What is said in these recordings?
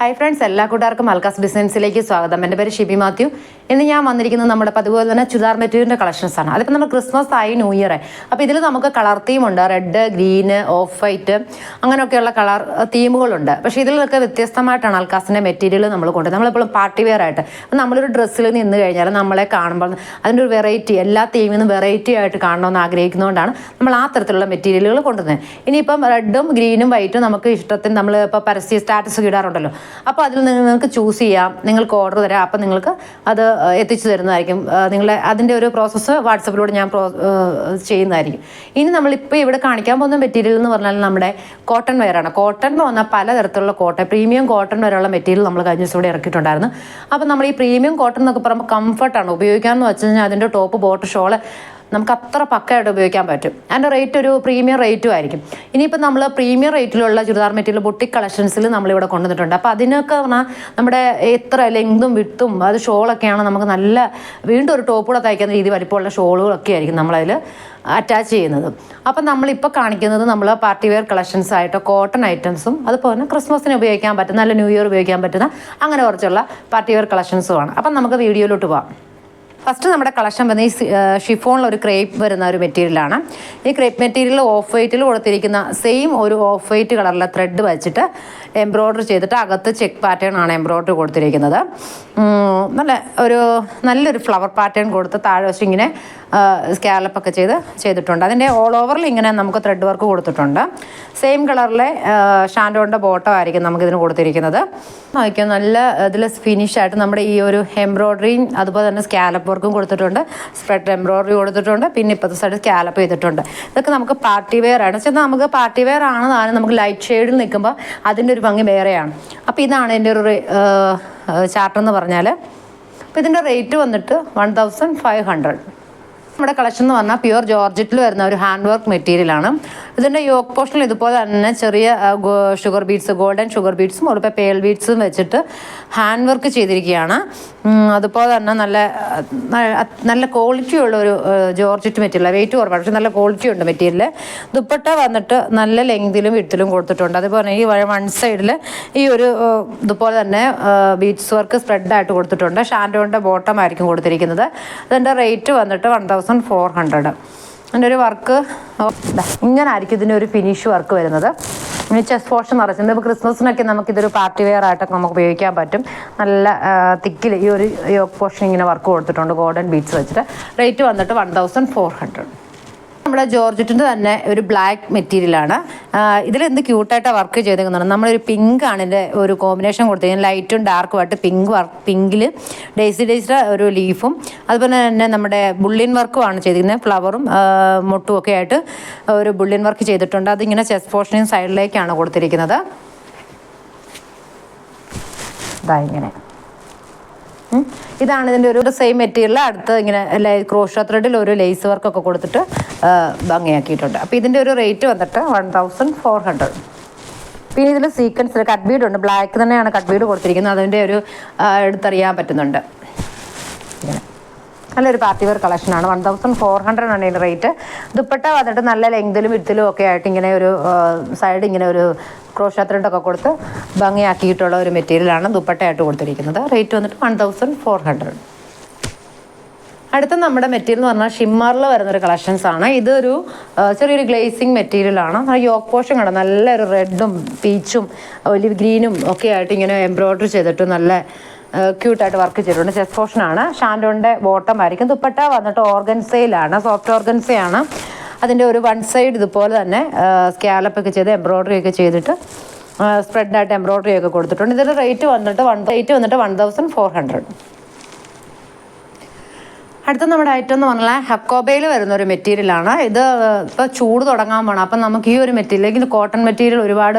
Hi friends എല്ലാ കൂട്ടുകാർക്കും അൽകാസ് ഡിസൈൻസിലേക്ക് സ്വാഗതം. എന്റെ പേര് ഷിബി മാത്യു. ഇന്ന് ഞാൻ വന്നിരിക്കുന്നത് നമ്മുടെ അതുപോലെ തന്നെ ചുരിദാർ മെറ്റീരിയലിന്റെ കളക്ഷൻസ് ആണ്. അതിപ്പോൾ നമ്മൾ ക്രിസ്മസ് ആയി ന്യൂ ഇയർ അപ്പോൾ ഇതിൽ നമുക്ക് കളർ തീമുണ്ട് റെഡ് ഗ്രീന് ഓഫ് വൈറ്റ് അങ്ങനെയൊക്കെയുള്ള കളർ തീമുകളുണ്ട് പക്ഷേ ഇതിലൊക്കെ വ്യത്യസ്തമായിട്ടാണ് അൽക്കാസിന്റെ മെറ്റീരിയൽ നമ്മൾ കൊണ്ടുവരുന്നത്. നമ്മളെപ്പോഴും പാർട്ടി വെയർ ആയിട്ട്. നമ്മളൊരു ഡ്രസ്സിൽ നിന്ന് കഴിഞ്ഞാൽ നമ്മളെ കാണുമ്പോൾ അതിന്റെ ഒരു വെറൈറ്റി എല്ലാ തീമിൽ നിന്നും വെറൈറ്റി ആയിട്ട് കാണണമെന്ന് ആഗ്രഹിക്കുന്നതുകൊണ്ടാണ് നമ്മൾ ആ തരത്തിലുള്ള മെറ്റീരിയലുകൾ കൊണ്ടുവരുന്നത്. ഇനിയിപ്പം റെഡും ഗ്രീനും വൈറ്റും നമുക്ക് ഇഷ്ടത്തിന് നമ്മൾ ഇപ്പോൾ പരസ്യ സ്റ്റാറ്റസ് ഇടാറുണ്ടല്ലോ. അപ്പോൾ അതിൽ നിങ്ങൾക്ക് ചൂസ് ചെയ്യാം. നിങ്ങൾക്ക് ഓർഡർ തരാം. അപ്പം നിങ്ങൾക്ക് അത് എത്തിച്ചു തരുന്നതായിരിക്കും. നിങ്ങളുടെ നിങ്ങളെ അതിന്റെ ഒരു പ്രോസസ്സ് വാട്സപ്പിലൂടെ ഞാൻ പ്രോ ചെയ്യുന്നതായിരിക്കും. ഇനി നമ്മളിപ്പോൾ ഇവിടെ കാണിക്കാൻ പോകുന്ന മെറ്റീരിയൽ എന്ന് പറഞ്ഞാൽ നമ്മുടെ കോട്ടൺ വെയറാണ് കോട്ടൺ എന്ന് പറഞ്ഞാൽ പലതരത്തിലുള്ള കോട്ടൺ പ്രീമിയം കോട്ടൺ വരെയുള്ള മെറ്റീരിയൽ നമ്മൾ കഴിഞ്ഞ ദിവസം ഇവിടെ ഇറക്കിയിട്ടുണ്ടായിരുന്നു. അപ്പോൾ നമ്മൾ ഈ പ്രീമിയം കോട്ടൺ എന്നൊക്കെ പറയുമ്പോൾ കംഫർട്ടാണ് ഉപയോഗിക്കാമെന്ന് വെച്ച് കഴിഞ്ഞാൽ അതിന്റെ ടോപ്പ് ബോട്ട് ഷോൾ നമുക്ക് അത്ര പക്കയായിട്ട് ഉപയോഗിക്കാൻ പറ്റും. അതിന്റെ റേറ്റ് ഒരു പ്രീമിയം റേറ്റും ആയിരിക്കും. ഇനിയിപ്പോൾ നമ്മൾ പ്രീമിയം റേറ്റിലുള്ള ചുരിദാർ മെറ്റീരിയൽ ബൊട്ടിക് കളക്ഷൻസിൽ നമ്മളിവിടെ കൊണ്ടുവന്നിട്ടുണ്ട്. അപ്പോൾ അതിനൊക്കെ പറഞ്ഞാൽ നമ്മുടെ എത്ര ലെങ്തും വിട്ടും അത് ഷോളൊക്കെയാണ് നമുക്ക് നല്ല വീണ്ടും ഒരു ടോപ്പ് കൂടെ തയ്ക്കുന്ന രീതി വലിപ്പമുള്ള ഷോളുകളൊക്കെ ആയിരിക്കും നമ്മളതിൽ അറ്റാച്ച് ചെയ്യുന്നത്. അപ്പം നമ്മളിപ്പോൾ കാണിക്കുന്നത് നമ്മൾ പാർട്ടി വെയർ കളക്ഷൻസ് ആയിട്ട് കോട്ടൺ ഐറ്റംസും അതുപോലെ തന്നെ ക്രിസ്മസിന് ഉപയോഗിക്കാൻ പറ്റുന്ന നല്ല ന്യൂ ഇയർ ഉപയോഗിക്കാൻ പറ്റുന്ന അങ്ങനെ കുറച്ചുള്ള പാർട്ടി വെയർ കളക്ഷൻസുമാണ് അപ്പം നമുക്ക് വീഡിയോയിലോട്ട് പോകാം ഫസ്റ്റ് നമ്മുടെ കളക്ഷൻ വന്ന ഈ ഷിഫോണിൽ ഒരു ക്രേപ്പ് വരുന്ന ഒരു മെറ്റീരിയലാണ് ഈ ക്രേപ്പ് മെറ്റീരിയൽ ഓഫ് വൈറ്റിൽ കൊടുത്തിരിക്കുന്ന സെയിം ഒരു ഓഫ് വൈറ്റ് കളറിലെ ത്രെഡ് വെച്ചിട്ട് എംബ്രോയ്ഡറി ചെയ്തിട്ട് അകത്ത് ചെക്ക് പാറ്റേൺ ആണ് എംബ്രോയ്ഡറി കൊടുത്തിരിക്കുന്നത്. നല്ല ഒരു നല്ലൊരു ഫ്ലവർ പാറ്റേൺ കൊടുത്ത് താഴെ വശം ഇങ്ങനെ സ്കാലപ്പൊക്കെ ചെയ്ത് ചെയ്തിട്ടുണ്ട്. അതിന്റെ ഓൾ ഓവറിൽ ഇങ്ങനെ നമുക്ക് ത്രെഡ് വർക്ക് കൊടുത്തിട്ടുണ്ട്. സെയിം കളറിലെ ഷാൻഡോണിന്റെ ബോട്ടം ആയിരിക്കും നമുക്കിതിന് കൊടുത്തിരിക്കുന്നത്. നോക്കിയാൽ നല്ല ഇതിൽ ഫിനിഷായിട്ട് നമ്മുടെ ഈ ഒരു എംബ്രോയ്ഡറിയും അതുപോലെ തന്നെ സ്കാലപ്പ് വർക്കും കൊടുത്തിട്ടുണ്ട് സ്പ്രെഡ് എംബ്രോയിഡറി കൊടുത്തിട്ടുണ്ട് പിന്നെ ഇപ്പോഴത്തെ സൈഡ് സ്കാലപ്പ് ചെയ്തിട്ടുണ്ട്. ഇതൊക്കെ നമുക്ക് പാർട്ടി വെയർ ആണ്. വെച്ചാൽ നമുക്ക് പാർട്ടി വെയർ ആണ് താനും നമുക്ക് ലൈറ്റ് ഷെയ്ഡിൽ നിൽക്കുമ്പോൾ അതിന്റെ ഒരു ഭംഗി വേറെയാണ്. അപ്പോൾ ഇതാണ് എന്റെ ഒരു ചാർട്ടെന്ന് പറഞ്ഞാൽ അപ്പോൾ ഇതിന്റെ റേറ്റ് വന്നിട്ട് വൺ തൗസൻഡ് ഫൈവ് ഹൺഡ്രഡ് നമ്മുടെ കളക്ഷൻ എന്ന് പറഞ്ഞാൽ പ്യുവർ ജോർജറ്റിൽ വരുന്ന ഒരു ഹാൻഡ് വർക്ക് മെറ്റീരിയൽ ആണ് ഇതിന്റെ യോക്ക് പോർഷനിൽ ഇതുപോലെ തന്നെ ചെറിയ ഷുഗർ ബീഡ്സ് ഗോൾഡൻ ഷുഗർ ബീഡ്സും അതുപോലെ പേൾ ബീഡ്സും വെച്ചിട്ട് ഹാൻഡ് വർക്ക് ചെയ്തിരിക്കുകയാണ് അതുപോലെ തന്നെ നല്ല നല്ല ക്വാളിറ്റി ഉള്ള ഒരു ജോർജറ്റ് മെറ്റീരിയൽ വെയിറ്റ് കുറവാണ് പക്ഷെ നല്ല ക്വാളിറ്റി ഉണ്ട് മെറ്റീരിയൽ ദുപ്പട്ട വന്നിട്ട് നല്ല ലെങ്തിലും വിട്ടിലും കൊടുത്തിട്ടുണ്ട്. അതുപോലെ ഈ വൺ സൈഡിൽ ഈ ഒരു ഇതുപോലെ തന്നെ ബീഡ്സ് വർക്ക് സ്പ്രെഡായിട്ട് കൊടുത്തിട്ടുണ്ട്. ഷാൻഡോണിന്റെ ബോട്ടം ആയിരിക്കും കൊടുത്തിരിക്കുന്നത്. അതിന്റെ റേറ്റ് വന്നിട്ട് വൺ തൗസൻഡ് ഫോർ ഹൺഡ്രഡ് അതിന്റെ ഒരു വർക്ക് ഇങ്ങനെ ആയിരിക്കും ഇതിന്റെ ഒരു ഫിനിഷ് വർക്ക് വരുന്നത്. ഇനി ചെസ് പോർഷൻ നിറച്ചിട്ടുണ്ട് ഇപ്പോൾ ക്രിസ്മസിനൊക്കെ നമുക്കിതൊരു പാർട്ടി വെയർ ആയിട്ടൊക്കെ നമുക്ക് ഉപയോഗിക്കാൻ പറ്റും. നല്ല തിക്കിൽ ഈ ഒരു പോർഷൻ ഇങ്ങനെ വർക്ക് കൊടുത്തിട്ടുണ്ട് ഗോൾഡൻ ബീഡ്സ് വെച്ചിട്ട്. റേറ്റ് വന്നിട്ട് വൺ തൗസൻഡ് ഫോർ ഹൺഡ്രഡ് നമ്മുടെ ജോർജറ്റിന്റെ തന്നെ ഒരു ബ്ലാക്ക് മെറ്റീരിയലാണ് ഇതിൽ എന്ത് ക്യൂട്ടായിട്ട് വർക്ക് ചെയ്തേക്കുന്നതാണ് നമ്മളൊരു പിങ്ക് ആണ് ഇതിന്റെ ഒരു കോമ്പിനേഷൻ കൊടുത്തിരിക്കുന്നത് ലൈറ്റും ഡാർക്കും ആയിട്ട് പിങ്ക് വർക്ക് പിങ്കിൽ ഡേസി ഡേസിയുടെ ഒരു ലീഫും അതുപോലെ തന്നെ നമ്മുടെ ബുള്ളിൻ വർക്കും ആണ് ചെയ്തിരിക്കുന്നത്. ഫ്ലവറും മുട്ടും ഒക്കെ ആയിട്ട് ഒരു ബുള്ളിൻ വർക്ക് ചെയ്തിട്ടുണ്ട്. അതിങ്ങനെ ചെസ്റ്റ് പോർഷനും സൈഡിലേക്കാണ് കൊടുത്തിരിക്കുന്നത്. ഇതാ ഇങ്ങനെ. ഇതാണ് ഇതിന്റെ ഒരു സെയിം മെറ്റീരിയൽ അടുത്ത് ഇങ്ങനെ ക്രോഷ ത്രെഡിൽ ഒരു ലേസ് വർക്കൊക്കെ കൊടുത്തിട്ട് ഭംഗിയാക്കിയിട്ടുണ്ട്. അപ്പോൾ ഇതിന്റെ ഒരു റേറ്റ് വന്നിട്ട് വൺ തൗസൻഡ് ഫോർ ഹൺഡ്രഡ് പിന്നെ ഇതിൽ സീക്വൻസ് കട്ട് ബീഡ് ഉണ്ട്. ബ്ലാക്ക് തന്നെയാണ് കട്ട് ബീഡ് കൊടുത്തിരിക്കുന്നത്. അതിന്റെ ഒരു എടുത്തറിയാൻ പറ്റുന്നുണ്ട്. നല്ലൊരു പാർട്ടി വെയർ കളക്ഷനാണ് വൺ തൗസൻഡ് ഫോർ ഹൺഡ്രഡ് ആണ് ഇതിന്റെ റേറ്റ് ദുപ്പട്ട വന്നിട്ട് നല്ല ലെങ്തിലും വിത്തിലും ഒക്കെ ആയിട്ട് ഇങ്ങനെ ഒരു സൈഡ് ഇങ്ങനെ ഒരു ക്രോഷ ത്രെഡൊക്കെ കൊടുത്ത് ഭംഗിയാക്കിയിട്ടുള്ള ഒരു മെറ്റീരിയലാണ് ദുപ്പട്ടയായിട്ട് കൊടുത്തിരിക്കുന്നത്. റേറ്റ് വന്നിട്ട് വൺ തൗസൻഡ് ഫോർ ഹൺഡ്രഡ് അടുത്ത നമ്മുടെ മെറ്റീരിയൽ എന്ന് പറഞ്ഞാൽ ഷിമ്മറിൽ വരുന്നൊരു കളക്ഷൻസ് ആണ്. ഇതൊരു ചെറിയൊരു ഗ്ലേസിങ് മെറ്റീരിയലാണ്. യോക്ക് പോഷൻ കണ്ട? നല്ലൊരു റെഡും പീച്ചും ഒലിവ് ഗ്രീനും ഒക്കെ ആയിട്ട് ഇങ്ങനെ എംബ്രോയ്ഡറി ചെയ്തിട്ട് നല്ല ക്യൂട്ടായിട്ട് വർക്ക് ചെയ്തിട്ടുണ്ട്. ചെസ്റ്റ് പോഷനാണ്. ഷാൻഡോണിന്റെ ബോട്ടം ആയിരിക്കും. ദുപ്പട്ട വന്നിട്ട് ഓർഗൻസയിലാണ് സോഫ്റ്റ് ഓർഗൻസയാണ്. അതിന്റെ ഒരു വൺ സൈഡ് ഇതുപോലെ തന്നെ സ്കാലപ്പൊക്കെ ചെയ്ത് എംബ്രോയ്ഡറി ഒക്കെ ചെയ്തിട്ട് സ്പ്രെഡായിട്ട് എംബ്രോയ്ഡറി ഒക്കെ കൊടുത്തിട്ടുണ്ട്. ഇതിന്റെ റേറ്റ് വന്നിട്ട് വൺ റേറ്റ് വന്നിട്ട് വൺ തൗസൻഡ് ഫോർ ഹൺഡ്രഡ് അടുത്ത നമ്മുടെ ഐറ്റം എന്ന് പറഞ്ഞാൽ ഹക്കോബയിൽ വരുന്ന ഒരു മെറ്റീരിയലാണ് ഇത് ഇപ്പോൾ ചൂട് തുടങ്ങാൻ പോകണം അപ്പം നമുക്ക് ഈ ഒരു മെറ്റീരിയൽ അല്ലെങ്കിൽ കോട്ടൺ മെറ്റീരിയൽ ഒരുപാട്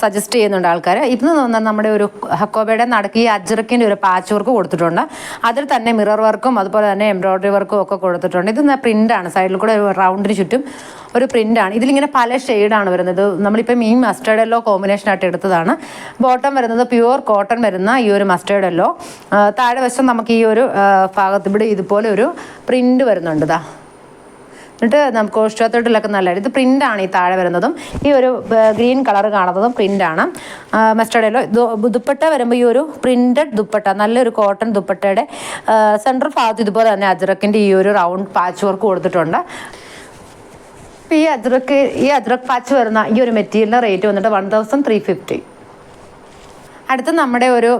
സജസ്റ്റ് ചെയ്യുന്നുണ്ട് ആൾക്കാർ ഇന്ന് പറഞ്ഞാൽ നമ്മുടെ ഒരു ഹക്കോബയുടെ നടക്കി ഈ അജ്രക്കിന്റെ ഒരു പാച്ച് വർക്ക് കൊടുത്തിട്ടുണ്ട്. അതിൽ തന്നെ മിറർ വർക്കും അതുപോലെ തന്നെ എംബ്രോയ്ഡറി വർക്കും ഒക്കെ കൊടുത്തിട്ടുണ്ട്. ഇത് പ്രിന്റാണ് സൈഡിൽ കൂടെ റൗണ്ടിന് ചുറ്റും ഒരു പ്രിന്റാണ് ഇതിലിങ്ങനെ പല ഷെയ്ഡാണ് വരുന്നത്. നമ്മളിപ്പം ഈ മസ്റ്റേർഡ് കോമ്പിനേഷൻ കോമ്പിനേഷനായിട്ട് എടുത്തതാണ്. ബോട്ടം വരുന്നത് പ്യുവർ കോട്ടൺ വരുന്ന ഈ ഒരു മസ്റ്റേർഡ് എല്ലോ താഴെ വശം നമുക്ക് ഈ ഒരു ഭാഗത്ത് ഇവിടെ ഇതുപോലെ ഒരു പ്രിന്റ് വരുന്നുണ്ട് ഇതാ എന്നിട്ട് നമുക്ക് കോഷ്ടാത്തോട്ടിലൊക്കെ നല്ല ഇത് പ്രിന്റാണ് ഈ താഴെ വരുന്നതും. ഈ ഒരു ഗ്രീൻ കളർ കാണുന്നതും പ്രിന്റാണ് മസ്റ്റർഡേലോ ദുപ്പട്ട വരുമ്പോൾ ഈ ഒരു പ്രിന്റഡ് ദുപ്പട്ട നല്ലൊരു കോട്ടൺ ദുപ്പട്ടയുടെ സെൻട്രൽ ഭാഗത്ത് ഇതുപോലെ തന്നെ അജ്രക്കിന്റെ ഈ ഒരു റൗണ്ട് പാച്ച് വർക്ക് കൊടുത്തിട്ടുണ്ട്. ഈ അജ്രക്ക് ഈ അജ്രക് പാച്ച് വരുന്ന ഈ ഒരു മെറ്റീരിയലിന്റെ റേറ്റ് വന്നിട്ട് വൺ തൗസൻഡ് ത്രീ ഫിഫ്റ്റി അടുത്ത നമ്മുടെ ഒരു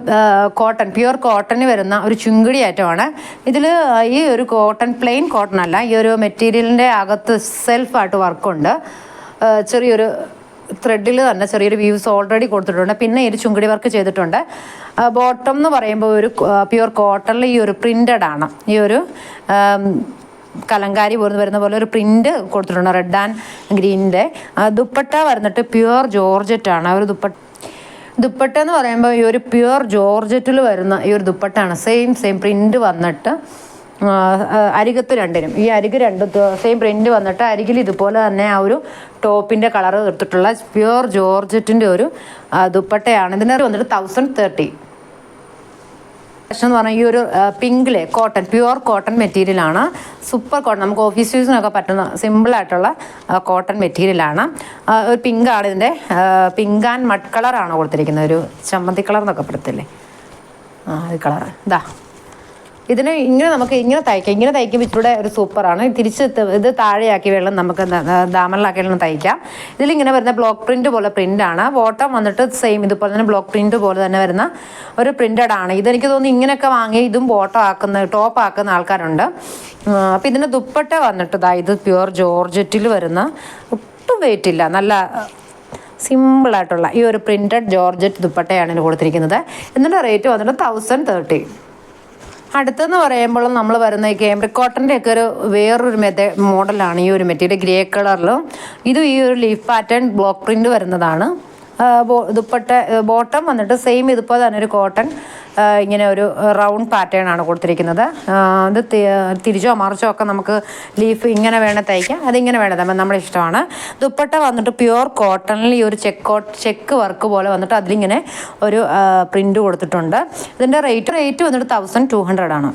കോട്ടൺ പ്യുവർ കോട്ടണിന് വരുന്ന ഒരു ചുങ്കിടി ഐറ്റമാണ് ഇതിൽ ഈ ഒരു കോട്ടൺ പ്ലെയിൻ കോട്ടൺ അല്ല ഈ ഒരു മെറ്റീരിയലിന്റെ അകത്ത് സെൽഫായിട്ട് വർക്കുണ്ട് ചെറിയൊരു ത്രെഡിൽ തന്നെ ചെറിയൊരു വ്യൂസ് ഓൾറെഡി കൊടുത്തിട്ടുണ്ട്. പിന്നെ ഈ ചുങ്കുടി വർക്ക് ചെയ്തിട്ടുണ്ട്. ബോട്ടം എന്ന് പറയുമ്പോൾ ഒരു പ്യുവർ കോട്ടണിൽ ഈ ഒരു പ്രിന്റഡ് ആണ്. ഈ ഒരു കലങ്കാരി പോർന്ന് വരുന്ന പോലെ ഒരു പ്രിന്റ് കൊടുത്തിട്ടുണ്ട് റെഡ് ആൻഡ് ഗ്രീനിന്റെ ദുപ്പട്ട വരുന്നിട്ട് പ്യുവർ ജോർജറ്റ് ആണ്. ആ ഒരു ദുപ്പട്ട ദുപ്പട്ട എന്ന് പറയുമ്പോൾ ഈ ഒരു പ്യുവർ ജോർജറ്റിൽ വരുന്ന ഈ ഒരു ദുപ്പട്ടാണ്. സെയിം സെയിം പ്രിന്റ് വന്നിട്ട് അരികത്ത് രണ്ടിനും. ഈ അരിക് രണ്ട് സെയിം പ്രിന്റ് വന്നിട്ട് അരികിൽ ഇതുപോലെ തന്നെ ആ ഒരു ടോപ്പിന്റെ കളർ എടുത്തിട്ടുള്ള പ്യുവർ ജോർജറ്റിന്റെ ഒരു ദുപ്പട്ടയാണ്. ഇതിന്റെ വന്നിട്ട് തൗസൻഡ് തേർട്ടി കളക്ഷൻ എന്ന് പറഞ്ഞാൽ ഈ ഒരു പിങ്കിലെ കോട്ടൺ പ്യുവർ കോട്ടൺ മെറ്റീരിയൽ ആണ്. സൂപ്പർ കോട്ടൺ നമുക്ക് ഓഫീസ് യൂസിനൊക്കെ പറ്റുന്ന സിമ്പിളായിട്ടുള്ള കോട്ടൺ മെറ്റീരിയൽ ആണ്. ഒരു പിങ്കാണ് ഇതിന്റെ പിങ്ക് ആൻഡ് മഡ് കളറാണ് കൊടുത്തിരിക്കുന്നത്. ഒരു ചമ്മന്തി കളർ എന്നൊക്കെ പെടുത്തില്ലേ ആ ഈ കളർ ഇതാ ഇതിന് ഇങ്ങനെ നമുക്ക് ഇങ്ങനെ തയ്ക്കാം. ഇങ്ങനെ തയ്ക്കുമ്പോൾ ഇച്ചിലൂടെ ഒരു സൂപ്പറാണ്. തിരിച്ച് ഇത് താഴെയാക്കി വെള്ളം നമുക്ക് ദാമനിലാക്കി വെള്ളം തയ്ക്കാം. ഇതിലിങ്ങനെ വരുന്ന ബ്ലോക്ക് പ്രിന്റ് പോലെ പ്രിന്റ് ആണ്. ബോട്ടം വന്നിട്ട് സെയിം ഇതുപോലെ തന്നെ ബ്ലോക്ക് പ്രിന്റ് പോലെ തന്നെ വരുന്ന ഒരു പ്രിന്റഡ് ആണ്. ഇതെനിക്ക് തോന്നുന്നു ഇങ്ങനെയൊക്കെ വാങ്ങി ഇതും ബോട്ടം ആക്കുന്ന ടോപ്പ് ആക്കുന്ന ആൾക്കാരുണ്ട്. അപ്പോൾ ഇതിന്റെ ദുപ്പട്ട വന്നിട്ട് ഇതാ ഇത് പ്യുവർ ജോർജറ്റിൽ വരുന്ന ഒട്ടും വെയിറ്റ് ഇല്ല. നല്ല സിമ്പിളായിട്ടുള്ള ഈ ഒരു പ്രിന്റഡ് ജോർജറ്റ് ദുപ്പട്ടയാണ് ഇതിന് കൊടുത്തിരിക്കുന്നത്. ഇതിന്റെ റേറ്റ് വന്നിട്ട് തൗസൻഡ് തേർട്ടി അടുത്തെന്ന് പറയുമ്പോൾ നമ്മൾ വരുന്ന കേംബ്രിക് കോട്ടന്റെ ഒക്കെ ഒരു വേറൊരു മെത്തെ മോഡലാണ് ഈ ഒരു മെറ്റീരിയൽ ഗ്രേ കളറിലും ഇതും ഈ ഒരു ലീഫ് പാറ്റേൺ ബ്ലോക്ക് പ്രിന്റ് വരുന്നതാണ്. ദുപ്പട്ട ബോട്ടം വന്നിട്ട് സെയിം ഇതുപോലെ തന്നെ ഒരു കോട്ടൺ ഇങ്ങനെ ഒരു റൗണ്ട് പാറ്റേൺ ആണ് കൊടുത്തിരിക്കുന്നത്. ഇത് തിരിച്ചോ മറിച്ചോ ഒക്കെ നമുക്ക് ലീഫ് ഇങ്ങനെ വേണേൽ തയ്ക്കാം. അതിങ്ങനെ വേണേൽ തയ്ക്കാം. നമ്മുടെ ഇഷ്ടമാണ്. ദുപ്പട്ട വന്നിട്ട് പ്യുവർ കോട്ടണിൽ ഈ ഒരു ചെക്ക് ചെക്ക് വർക്ക് പോലെ വന്നിട്ട് അതിലിങ്ങനെ ഒരു പ്രിന്റ് കൊടുത്തിട്ടുണ്ട്. ഇതിന്റെ റേറ്റ് റേറ്റ് വന്നിട്ട് തൗസൻഡ് ടു ഹൺഡ്രഡ് ആണ്.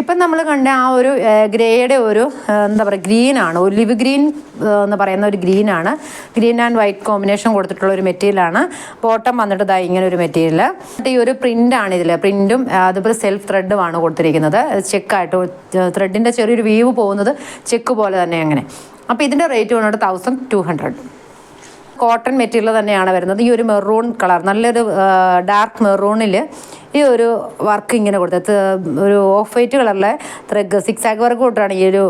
ഇപ്പം നമ്മൾ കണ്ട ആ ഒരു ഗ്രേയുടെ ഒരു എന്താ പറയുക ഗ്രീനാണ് ഒലിവ് ഗ്രീൻ എന്ന് പറയുന്ന ഒരു ഗ്രീനാണ് ഗ്രീൻ ആൻഡ് വൈറ്റ് കോമ്പിനേഷൻ കൊടുത്തിട്ടുള്ള ഒരു മെറ്റീരിയലാണ് ബോട്ടം വന്നിട്ട് ഇതാ ഇങ്ങനെ ഒരു മെറ്റീരിയൽ. എന്നിട്ട് ഈ ഒരു പ്രിന്റാണ് ഇതിൽ പ്രിന്റും അതുപോലെ സെൽഫ് ത്രെഡുമാണ് കൊടുത്തിരിക്കുന്നത്. ചെക്കായിട്ട് ത്രെഡിന്റെ ചെറിയൊരു വീവ് പോകുന്നത് ചെക്ക് പോലെ തന്നെ അങ്ങനെ. അപ്പോൾ ഇതിന്റെ റേറ്റ് വന്നിട്ട് thousand two hundred cotton material തന്നെയാണ് വരുന്നത്. ഈ ഒരു മെറൂൺ കളർ. നല്ലൊരു ഡാർക്ക് മെറൂണിൽ ഈ ഒരു വർക്ക് ഇങ്ങനെ കൊടുത്തത്. ഒരു ഓഫ് വൈറ്റ് കളറിലെ ത്രെഗ് സിക്സ് ആക്ക് വർക്ക് കൊടുത്താണ് ഈ ഒരു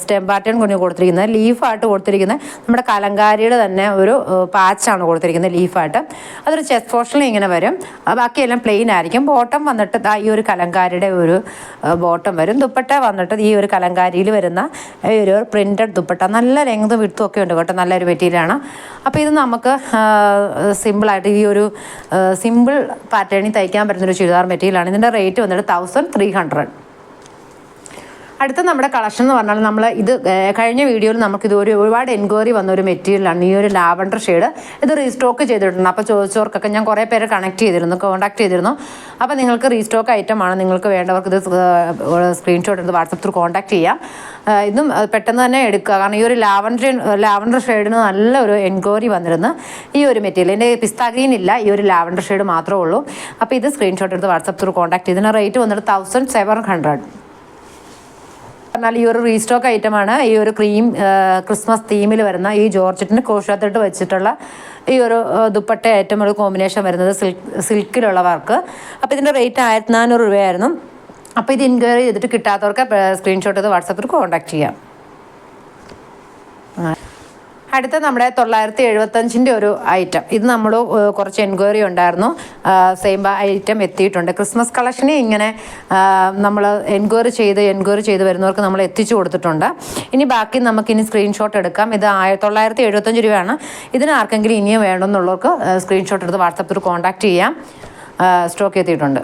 സ്റ്റെം പാറ്റേൺ കൊണ്ട് കൊടുത്തിരിക്കുന്നത്. ലീഫായിട്ട് കൊടുത്തിരിക്കുന്നത്. നമ്മുടെ കലങ്കാരിയുടെ തന്നെ ഒരു പാച്ചാണ് കൊടുത്തിരിക്കുന്നത് ലീഫായിട്ട് അതൊരു ചെസ്റ്റ് പോർഷനിൽ ഇങ്ങനെ വരും. ബാക്കിയെല്ലാം പ്ലെയിൻ ആയിരിക്കും. ബോട്ടം വന്നിട്ട് ഈ ഒരു കലങ്കാരിയുടെ ഒരു ബോട്ടം വരും. ദുപ്പട്ട വന്നിട്ട് ഈ ഒരു കലങ്കാരിയിൽ വരുന്ന ഈ ഒരു പ്രിന്റഡ് ദുപ്പട്ട. നല്ല ലെങ്തും വിടുത്തും ഒക്കെ ഉണ്ട് കേട്ടോ. നല്ലൊരു മെറ്റീരിയലാണ് അപ്പോൾ ഇത് നമുക്ക് സിമ്പിളായിട്ട് ഈ ഒരു സിമ്പിൾ പാറ്റേണിൽ തയ്ക്കാൻ പറ്റുന്നൊരു ചുരിദാർ മെറ്റീരിയലാണ്. ഇതിന്റെ റേറ്റ് വന്നിട്ട് തൗസൻഡ് ത്രീ ഹൺഡ്രഡ് അടുത്ത നമ്മുടെ കളക്ഷൻ എന്ന് പറഞ്ഞാൽ നമ്മൾ ഇത് കഴിഞ്ഞ വീഡിയോയിൽ നമുക്ക് ഇത് ഒരു ഒരുപാട് എൻക്വയറി വന്ന ഒരു മെറ്റീരിയലാണ് ഈ ഒരു ലാവണ്ടർ ഷെയ്ഡ് ഇത് റീസ്റ്റോക്ക് ചെയ്തിട്ടുണ്ട്. അപ്പോൾ ചോദിച്ചവർക്കൊക്കെ ഞാൻ കുറേ പേര് കണക്ട് ചെയ്തിരുന്നു കോൺടാക്ട് ചെയ്തിരുന്നു. അപ്പോൾ നിങ്ങൾക്ക് റീസ്റ്റോക്ക് ഐറ്റം ആണ് നിങ്ങൾക്ക് വേണ്ടവർക്ക് ഇത് സ്ക്രീൻഷോട്ട് എടുത്ത് വാട്സപ്പ് ത്രൂ കോൺടാക്ട് ചെയ്യാം. ഇതും പെട്ടെന്ന് തന്നെ എടുക്കുക. കാരണം ഈ ഒരു ലാവണ്ടർ ലാവണ്ടർ ഷെയ്ഡിന് നല്ല ഒരു എൻക്വയറി വന്നിരുന്നു. ഈ ഒരു മെറ്റീരിയൽ എന്റെ പിസ്ത ഗ്രീൻ ഇല്ല ഈ ഒരു ലാവണ്ടർ ഷെയ്ഡ് മാത്രമേ ഉള്ളൂ. അപ്പോൾ ഇത് സ്ക്രീൻഷോട്ട് എടുത്ത് വാട്സപ്പ് ത്രൂ കോൺടാക്ട് ചെയ്തതിന് റേറ്റ് വന്നിട്ട് തൗസൻഡ് സെവൻ ഹൺഡ്രഡ് പറഞ്ഞാൽ ഈ ഒരു റീസ്റ്റോക്ക് ഐറ്റമാണ്. ഈ ഒരു ക്രീം ക്രിസ്മസ് തീമിൽ വരുന്ന ഈ ജോർജറ്റിന്റെ കോഷാത്തിട്ട് വെച്ചിട്ടുള്ള ഈ ഒരു ദുപ്പട്ട ഐറ്റം ഒരു കോമ്പിനേഷൻ വരുന്നത് സിൽക്ക് സിൽക്കിലുള്ള വർക്ക് അപ്പോൾ ഇതിന്റെ റേറ്റ് ആയിരത്തി നാനൂറ് രൂപയായിരുന്നു. അപ്പോൾ ഇത് എൻക്വയറി ചെയ്തിട്ട് കിട്ടാത്തവർക്ക് സ്ക്രീൻഷോട്ട് ചെയ്ത് വാട്സപ്പിൽ കോൺടാക്ട് ചെയ്യാം. അടുത്ത നമ്മുടെ തൊള്ളായിരത്തി എഴുപത്തഞ്ചിന്റെ ഒരു ഐറ്റം ഇത് നമ്മൾ കുറച്ച് എൻക്വയറി ഉണ്ടായിരുന്നു. സെയിം ഐറ്റം എത്തിയിട്ടുണ്ട്. ക്രിസ്മസ് കളക്ഷനെ ഇങ്ങനെ നമ്മൾ എൻക്വയറി ചെയ്ത് എൻക്വയറി ചെയ്ത് വരുന്നവർക്ക് നമ്മൾ എത്തിച്ചു കൊടുത്തിട്ടുണ്ട്. ഇനി ബാക്കി നമുക്ക് ഇനി സ്ക്രീൻഷോട്ട് എടുക്കാം. ഇത് തൊള്ളായിരത്തി എഴുപത്തഞ്ച് രൂപയാണ്. ഇതിന് ആർക്കെങ്കിലും ഇനിയും വേണമെന്നുള്ളവർക്ക് സ്ക്രീൻഷോട്ട് എടുത്ത് വാട്സപ്പിൽ കോൺടാക്ട് ചെയ്യാം. സ്റ്റോക്ക് എത്തിയിട്ടുണ്ട്.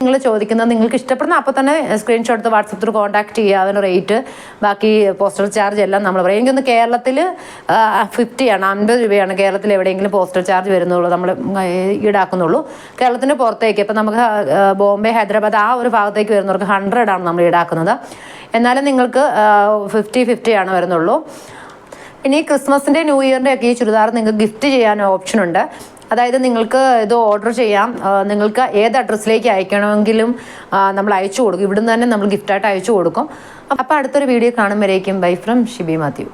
നിങ്ങൾ ചോദിക്കുന്നത് നിങ്ങൾക്ക് ഇഷ്ടപ്പെടുന്ന അപ്പോൾ തന്നെ സ്ക്രീൻഷോട്ട് എടുത്ത് വാട്സപ്പ് ത്രൂ കോൺടാക്ട് ചെയ്യുക. അതിന് റേറ്റ് ബാക്കി പോസ്റ്റൽ ചാർജ് എല്ലാം നമ്മൾ പറയും. എനിക്കൊന്ന് കേരളത്തിൽ ഫിഫ്റ്റിയാണ് അൻപത് രൂപയാണ് കേരളത്തിൽ എവിടെയെങ്കിലും പോസ്റ്റൽ ചാർജ് വരുന്നുള്ളൂ നമ്മൾ ഈടാക്കുന്നുള്ളൂ. കേരളത്തിന് പുറത്തേക്ക് ഇപ്പം നമുക്ക് ബോംബെ ഹൈദരാബാദ് ആ ഒരു ഭാഗത്തേക്ക് വരുന്നവർക്ക് ഹൺഡ്രഡ് ആണ് നമ്മൾ ഈടാക്കുന്നത്. എന്നാലും നിങ്ങൾക്ക് ഫിഫ്റ്റി ഫിഫ്റ്റി ആണ് വരുന്നുള്ളൂ. പിന്നെ ഈ ക്രിസ്മസിന്റെ ന്യൂ ഇയറിന്റെ ഒക്കെ ഈ ചുരിദാർ നിങ്ങൾക്ക് ഗിഫ്റ്റ് ചെയ്യാൻ ഓപ്ഷൻ ഉണ്ട്. അതായത് നിങ്ങൾക്ക് ഇത് ഓർഡർ ചെയ്യാം. നിങ്ങൾക്ക് ഏത് അഡ്രസ്സിലേക്ക് അയക്കണമെങ്കിലും നമ്മൾ അയച്ചു കൊടുക്കും. ഇവിടുന്ന് തന്നെ നമ്മൾ ഗിഫ്റ്റായിട്ട് അയച്ചു കൊടുക്കും. അപ്പോൾ അടുത്തൊരു വീഡിയോ കാണുമ്പോഴേക്കും ബൈ ഫ്രം ഷിബി മാത്യു.